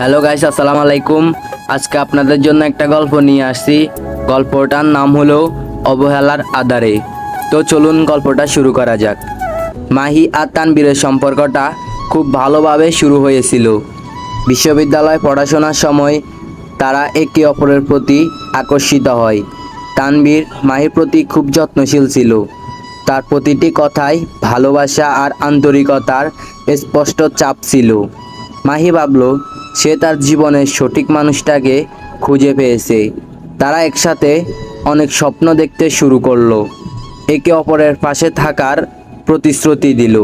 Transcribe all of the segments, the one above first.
Hello guys আসসালামু আলাইকুম। আজকে আপনাদের জন্য একটা গল্প নিয়ে আসছি। গল্পটার নাম হলো অবহেলার আধারে। তো চলুন গল্পটা শুরু করা যাক। মাহি আর তানবীরের সম্পর্কটা খুব ভালোভাবে শুরু হয়েছিল। বিশ্ববিদ্যালয়ে পড়াশোনার সময় তারা একে অপরের প্রতি আকর্ষিত হয়। তানবীর মাহির প্রতি খুব যত্নশীল ছিল। তার প্রতিটি কথায় ভালোবাসা আর আন্তরিকতার স্পষ্ট চাপ ছিল। মাহি ভাবল সে তার জীবনের সঠিক মানুষটাকে খুঁজে পেয়েছে। তারা একসাথে অনেক স্বপ্ন দেখতে শুরু করল। একে অপরের পাশে থাকার প্রতিশ্রুতি দিল।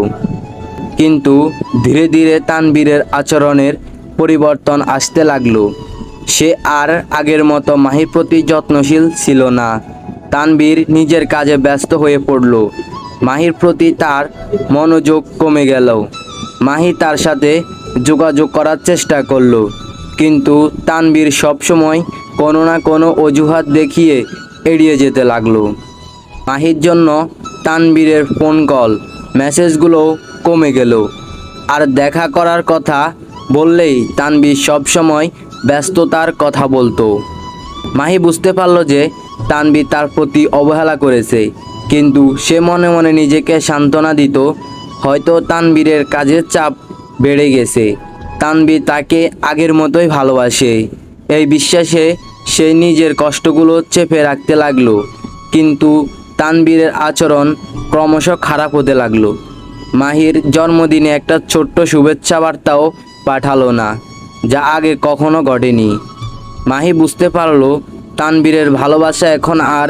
কিন্তু ধীরে ধীরে তানবীরের আচরণের পরিবর্তন আসতে লাগল। সে আর আগের মতো মাহির প্রতি যত্নশীল ছিল না। তানবীর নিজের কাজে ব্যস্ত হয়ে পড়ল। মাহির প্রতি তার মনোযোগ কমে গেল। মাহি তার সাথে যোগাযোগ করার চেষ্টা করল। কিন্তু তানবীর সবসময় কোনো না কোনো অজুহাত দেখিয়ে এড়িয়ে যেতে লাগল। মাহির জন্য তানবীরের ফোন কল মেসেজগুলো কমে গেল। আর দেখা করার কথা বললেই তানবীর সবসময় ব্যস্ততার কথা বলতো। মাহি বুঝতে পারল যে তানবীর তার প্রতি অবহেলা করেছে, কিন্তু সে মনে মনে নিজেকে সান্ত্বনা দিত। হয়তো তানবীরের কাজের চাপ বেড়ে গেছে। তানবীর তাকে আগের মতোই ভালোবাসে। এই বিশ্বাসে সে নিজের কষ্টগুলো চেপে রাখতে লাগল। কিন্তু তানবীরের আচরণ ক্রমশ খারাপ হতে লাগল। মাহির জন্মদিনে একটা ছোট্ট শুভেচ্ছা বার্তাও পাঠালো না, যা আগে কখনো ঘটেনি। মাহি বুঝতে পারল তানবীরের ভালোবাসা এখন আর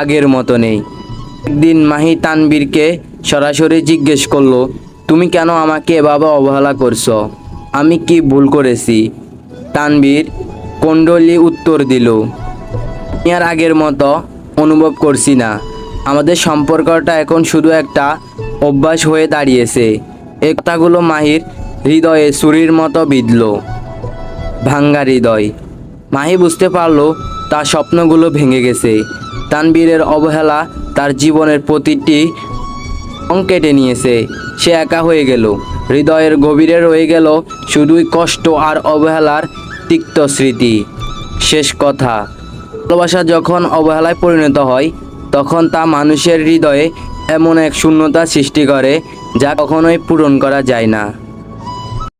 আগের মতো নেই। একদিন মাহি তানবীরকে সরাসরি জিজ্ঞেস করল তুমি কেন আমাকে এভাবে অবহেলা করছ? আমি কি ভুল করেছি? তানবীর কণ্ডলি উত্তর দিল আর আগের মতো অনুভব করছি না। আমাদের সম্পর্কটা এখন শুধু একটা অভ্যাস হয়ে দাঁড়িয়েছে। এই কথাগুলো মাহির হৃদয়ে ছুরির মতো বিঁধল, ভাঙ্গা হৃদয়। মাহি বুঝতে পারল, তার স্বপ্নগুলো ভেঙে গেছে। তানবীরের অবহেলা তার জীবনের প্রতিটি কেটে নিয়েছে। সে একা হয়ে গেল। হৃদয়ের গভীরে রয়ে গেল শুধুই কষ্ট আর অবহেলার তিক্ত স্মৃতি। শেষ কথা, ভালোবাসা যখন অবহেলায় পরিণত হয়, তখন তা মানুষের হৃদয়ে এমন এক শূন্যতা সৃষ্টি করে যা কখনোই পূরণ করা যায় না।